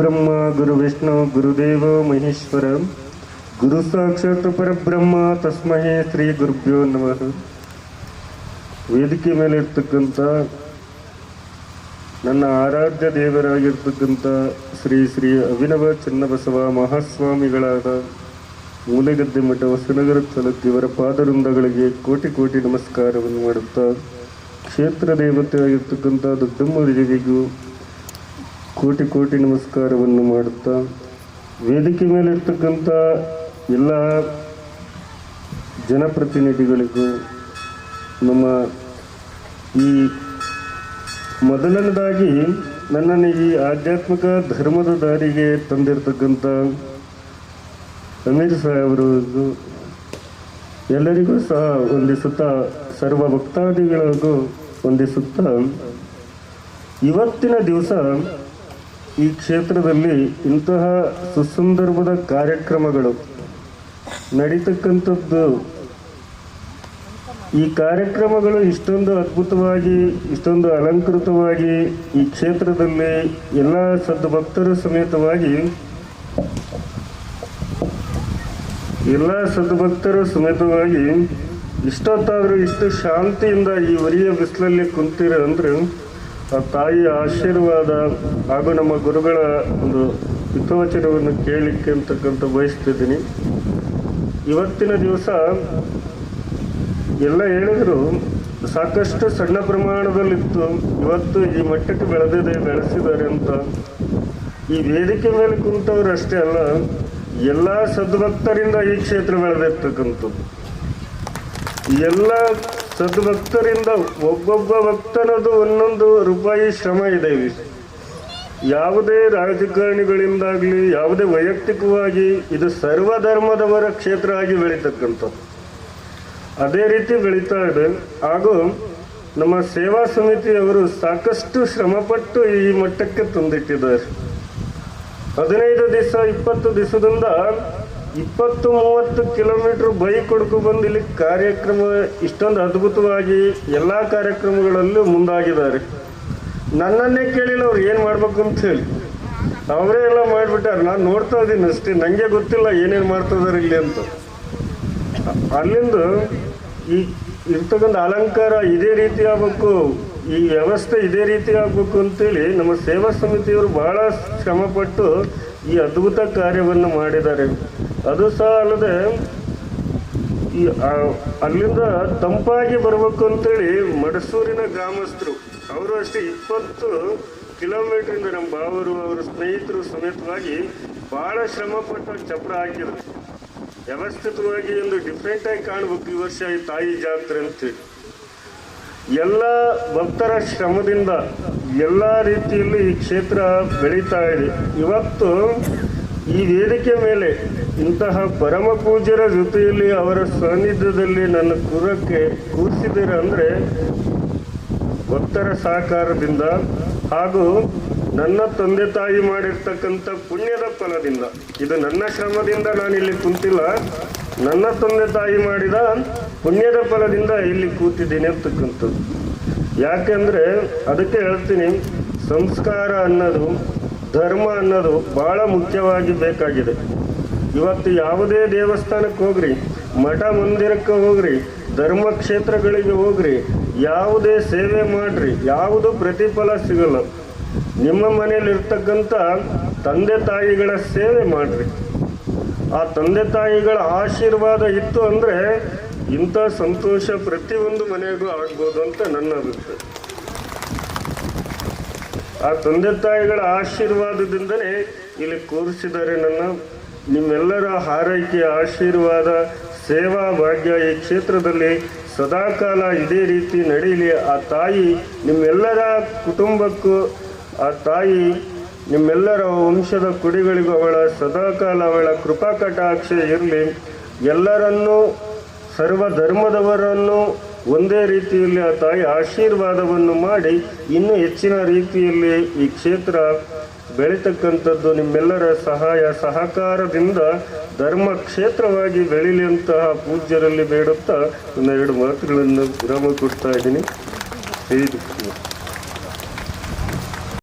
ಗುರುರ್ಬ್ರಹ್ಮ ಗುರು ವಿಷ್ಣು, ಗುರುದೇವ, ಮಹೇಶ್ವರ. ಗುರು ಸಾಕ್ಷಾತ್ ಪರಬ್ರಹ್ಮ, ತಸ್ಮಹೇ ಶ್ರೀ ಗುರುಭ್ಯೋ ನಮಃ. ವೇದಿಕೆ ಮೇಲೆ ಇರ್ತಕ್ಕಂಥ ನನ್ನ ಆರಾಧ್ಯ ದೇವರಾಗಿರ್ತಕ್ಕಂಥ ಶ್ರೀ ಶ್ರೀ ಅಭಿನವ ಚನ್ನಬಸವ ಮಹಾಸ್ವಾಮಿಗಳಾದ ಮೂಲೆಗದ್ದೆ ಮಠ ಹೊಸನಗರ ತಾಲೂಕು ಇವರ ಪಾದವೃಂದಗಳಿಗೆ ಕೋಟಿ ಕೋಟಿ ನಮಸ್ಕಾರವನ್ನು ಮಾಡುತ್ತಾ ಕ್ಷೇತ್ರ ದೇವತೆ ಆಗಿರ್ತಕ್ಕಂಥ ದೊಡ್ಡಮ್ಮ ದೇವಿಗೂ ಕೋಟಿ ಕೋಟಿ ನಮಸ್ಕಾರವನ್ನು ಮಾಡುತ್ತಾ, ವೇದಿಕೆ ಮೇಲೆ ಇರ್ತಕ್ಕಂಥ ಎಲ್ಲ ಜನಪ್ರತಿನಿಧಿಗಳಿಗೂ ನಮ್ಮ ಈ ಮೊದಲನೇದಾಗಿ ನನ್ನನ್ನು ಈ ಆಧ್ಯಾತ್ಮಿಕ ಧರ್ಮದ ದಾರಿಗೆ ತಂದಿರತಕ್ಕಂಥ ಅಮೀರ್ ಸಾಹೇಬರಿಗೂ ಎಲ್ಲರಿಗೂ ಸಹ ವಂದಿಸುತ್ತಾ, ಸರ್ವ ಭಕ್ತಾದಿಗಳಿಗೂ ವಂದಿಸುತ್ತಾ, ಇವತ್ತಿನ ದಿವಸ ಈ ಕ್ಷೇತ್ರದಲ್ಲಿ ಇಂತಹ ಸುಸಂದರ್ಭದ ಕಾರ್ಯಕ್ರಮಗಳು ನಡೀತಕ್ಕಂಥದ್ದು. ಈ ಕಾರ್ಯಕ್ರಮಗಳು ಇಷ್ಟೊಂದು ಅದ್ಭುತವಾಗಿ, ಇಷ್ಟೊಂದು ಅಲಂಕೃತವಾಗಿ ಈ ಕ್ಷೇತ್ರದಲ್ಲಿ ಎಲ್ಲ ಸದ್ಭಕ್ತರ ಸಮೇತವಾಗಿ, ಎಲ್ಲ ಸದ್ಭಕ್ತರ ಸಮೇತವಾಗಿ ಇಷ್ಟೊತ್ತಾದರೂ ಇಷ್ಟು ಶಾಂತಿಯಿಂದ ಈ ಒರಿಯ ಬಿಸಿಲಲ್ಲಿ ಕುಂತೀರ ಅಂದ್ರೆ ತಾಯಿಯ ಆಶೀರ್ವಾದ ಹಾಗೂ ನಮ್ಮ ಗುರುಗಳ ಒಂದು ಹಿತವಚನವನ್ನು ಕೇಳಲಿಕ್ಕೆ ಅಂತಕ್ಕಂಥ ಬಯಸ್ತಿದ್ದೀನಿ. ಇವತ್ತಿನ ದಿವಸ ಎಲ್ಲ ಹೇಳಿದ್ರು, ಸಾಕಷ್ಟು ಸಣ್ಣ ಪ್ರಮಾಣದಲ್ಲಿತ್ತು, ಇವತ್ತು ಈ ಮಟ್ಟಕ್ಕೆ ಬೆಳೆದಿದೆ, ಬೆಳೆಸಿದ್ದಾರೆ ಅಂತ. ಈ ವೇದಿಕೆ ಮೇಲೆ ಕುಂತವ್ರು ಅಷ್ಟೇ ಅಲ್ಲ, ಎಲ್ಲ ಸದ್ಭಕ್ತರಿಂದ ಈ ಕ್ಷೇತ್ರ ಬೆಳೆದಿರ್ತಕ್ಕಂಥದ್ದು. ಎಲ್ಲ ಸದ್ಭಕ್ತರಿಂದ ಒಬ್ಬೊಬ್ಬ ಭಕ್ತನದು ಒಂದೊಂದು ರೂಪಾಯಿ ಶ್ರಮ ಇದೆ. ಯಾವುದೇ ರಾಜಕಾರಣಿಗಳಿಂದಾಗಲಿ, ಯಾವುದೇ ವೈಯಕ್ತಿಕವಾಗಿ ಇದು ಸರ್ವಧರ್ಮದವರ ಕ್ಷೇತ್ರ ಆಗಿ ಬೆಳೀತಕ್ಕಂಥದ್ದು. ಅದೇ ರೀತಿ ಬೆಳೀತಾ ಇದೆ. ಹಾಗೂ ನಮ್ಮ ಸೇವಾ ಸಮಿತಿಯವರು ಸಾಕಷ್ಟು ಶ್ರಮಪಟ್ಟು ಈ ಮಟ್ಟಕ್ಕೆ ತಂದಿಟ್ಟಿದ್ದಾರೆ. ಹದಿನೈದು ದಿವಸ, ಇಪ್ಪತ್ತು ದಿವಸದಿಂದ ಇಪ್ಪತ್ತು ಮೂವತ್ತು ಕಿಲೋಮೀಟರ್ ಬೈಕ್ ಹೊಡ್ಕೊ ಬಂದು ಇಲ್ಲಿ ಕಾರ್ಯಕ್ರಮ ಇಷ್ಟೊಂದು ಅದ್ಭುತವಾಗಿ ಎಲ್ಲ ಕಾರ್ಯಕ್ರಮಗಳಲ್ಲೂ ಮುಂದಾಗಿದ್ದಾರೆ. ನನ್ನನ್ನೇ ಕೇಳಿಲ್ಲ ಅವ್ರು ಏನು ಮಾಡಬೇಕು ಅಂತ ಹೇಳಿ. ಅವರೇ ಎಲ್ಲ ಮಾಡಿಬಿಟ್ಟಾರೆ. ನಾನು ನೋಡ್ತಾ ಇದ್ದೀನಿ ಅಷ್ಟೇ. ನನಗೆ ಗೊತ್ತಿಲ್ಲ ಏನೇನು ಮಾಡ್ತಿದ್ದಾರೆ ಇಲ್ಲಿ ಅಂತ. ಅಲ್ಲಿಂದ ಈ ಇರ್ತಕ್ಕಂಥ ಅಲಂಕಾರ ಇದೇ ರೀತಿ ಆಗಬೇಕು, ಈ ವ್ಯವಸ್ಥೆ ಇದೇ ರೀತಿ ಆಗಬೇಕು ಅಂತೇಳಿ ನಮ್ಮ ಸೇವಾ ಸಮಿತಿಯವರು ಬಹಳ ಶ್ರಮಪಟ್ಟು ಈ ಅದ್ಭುತ ಕಾರ್ಯವನ್ನು ಮಾಡಿದ್ದಾರೆ. ಅದು ಸಹ ಅಲ್ಲದೆ, ಈ ಅಲ್ಲಿಂದ ತಂಪಾಗಿ ಬರಬೇಕು ಅಂತೇಳಿ ಮಡಸೂರಿನ ಗ್ರಾಮಸ್ಥರು, ಅವರು ಅಷ್ಟೇ ಇಪ್ಪತ್ತು ಕಿಲೋಮೀಟ್ರಿಂದ ನಮ್ಮ ಬಾವರು ಅವರ ಸ್ನೇಹಿತರು ಸಮೇತವಾಗಿ ಭಾಳ ಶ್ರಮಪಟ್ಟು ಚಪ್ರ ಹಾಕಿದ್ರು ವ್ಯವಸ್ಥಿತವಾಗಿ ಒಂದು ಡಿಫ್ರೆಂಟಾಗಿ ಕಾಣಬೇಕು ಈ ವರ್ಷ ಈ ತಾಯಿ ಜಾತ್ರೆ ಅಂತೇಳಿ. ಎಲ್ಲ ಭಕ್ತರ ಶ್ರಮದಿಂದ ಎಲ್ಲ ರೀತಿಯಲ್ಲಿ ಈ ಕ್ಷೇತ್ರ ಬೆಳೀತಾ ಇದೆ. ಇವತ್ತು ಈ ವೇದಿಕೆ ಮೇಲೆ ಇಂತಹ ಪರಮ ಪೂಜ್ಯರ ಜೊತೆಯಲ್ಲಿ ಅವರ ಸಾನ್ನಿಧ್ಯದಲ್ಲಿ ನನ್ನ ಕುರಕ್ಕೆ ಕೂರಿಸಿದ್ದೀರ ಅಂದರೆ ಭಕ್ತರ ಸಹಕಾರದಿಂದ ಹಾಗೂ ನನ್ನ ತಂದೆ ತಾಯಿ ಮಾಡಿರ್ತಕ್ಕಂಥ ಪುಣ್ಯದ ಫಲದಿಂದ, ಇದು ನನ್ನ ಶ್ರಮದಿಂದ ನಾನು ಇಲ್ಲಿ ಕುಂತಿಲ್ಲ. ನನ್ನ ತಂದೆ ತಾಯಿ ಮಾಡಿದ ಪುಣ್ಯದ ಫಲದಿಂದ ಇಲ್ಲಿ ಕೂತಿದ್ದೀನಿ ಅಂತಕ್ಕಂಥದ್ದು. ಯಾಕೆಂದ್ರೆ ಅದಕ್ಕೆ ಹೇಳ್ತೀನಿ, ಸಂಸ್ಕಾರ ಅನ್ನೋದು, ಧರ್ಮ ಅನ್ನೋದು ಬಹಳ ಮುಖ್ಯವಾಗಿ ಬೇಕಾಗಿದೆ. ಇವತ್ತು ಯಾವುದೇ ದೇವಸ್ಥಾನಕ್ಕೆ ಹೋಗ್ರಿ, ಮಠ ಮಂದಿರಕ್ಕೆ ಹೋಗ್ರಿ, ಧರ್ಮ ಕ್ಷೇತ್ರಗಳಿಗೆ ಹೋಗ್ರಿ, ಯಾವುದೇ ಸೇವೆ ಮಾಡ್ರಿ, ಯಾವುದು ಪ್ರತಿಫಲ ಸಿಗಲ್ಲ. ನಿಮ್ಮ ಮನೆಯಲ್ಲಿ ಇರ್ತಕ್ಕಂಥ ತಂದೆ ತಾಯಿಗಳ ಸೇವೆ ಮಾಡ್ರಿ. ಆ ತಂದೆ ತಾಯಿಗಳ ಆಶೀರ್ವಾದ ಇತ್ತು ಅಂದ್ರೆ ಇಂಥ ಸಂತೋಷ ಪ್ರತಿಯೊಂದು ಮನೆಗೂ ಆಗ್ಬೋದು ಅಂತ ನನ್ನ ಅಭಿಪ್ರಾಯ. ಆ ತಂದೆ ತಾಯಿಗಳ ಆಶೀರ್ವಾದದಿಂದಲೇ ಇಲ್ಲಿ ಕೂರಿಸಿದ್ದಾರೆ ನನ್ನ ನಿಮ್ಮೆಲ್ಲರ ಹಾರೈಕೆ ಆಶೀರ್ವಾದ, ಸೇವಾ, ಭಾಗ್ಯ ಈ ಕ್ಷೇತ್ರದಲ್ಲಿ ಸದಾಕಾಲ ಇದೇ ರೀತಿ ನಡೀಲಿ ಆ ತಾಯಿ ನಿಮ್ಮೆಲ್ಲರ ಕುಟುಂಬಕ್ಕೂ ಆ ತಾಯಿ ನಿಮ್ಮೆಲ್ಲರ ವಂಶದ ಕುಡಿಗಳಿಗೂ ಅವಳ ಸದಾಕಾಲ ಅವಳ ಕೃಪಾ ಕಟಾಕ್ಷ ಇರಲಿ. ಎಲ್ಲರನ್ನೂ ಸರ್ವ ಧರ್ಮದವರನ್ನು ಒಂದೇ ರೀತಿಯಲ್ಲಿ ಆ ತಾಯಿ ಆಶೀರ್ವಾದವನ್ನು ಮಾಡಿ ಇನ್ನೂ ಹೆಚ್ಚಿನ ರೀತಿಯಲ್ಲಿ ಈ ಕ್ಷೇತ್ರ ಬೆಳೀತಕ್ಕಂಥದ್ದು ನಿಮ್ಮೆಲ್ಲರ ಸಹಾಯ ಸಹಕಾರದಿಂದ ಧರ್ಮ ಕ್ಷೇತ್ರವಾಗಿ ಬೆಳೀಲಿ ಅಂತಹ ಪೂಜ್ಯರಲ್ಲಿ ಬೇಡುತ್ತಾ ಒಂದೆರಡು ಮಾತುಗಳನ್ನು ವಿರಾಮ ಕೊಡ್ತಾ ಇದ್ದೀನಿ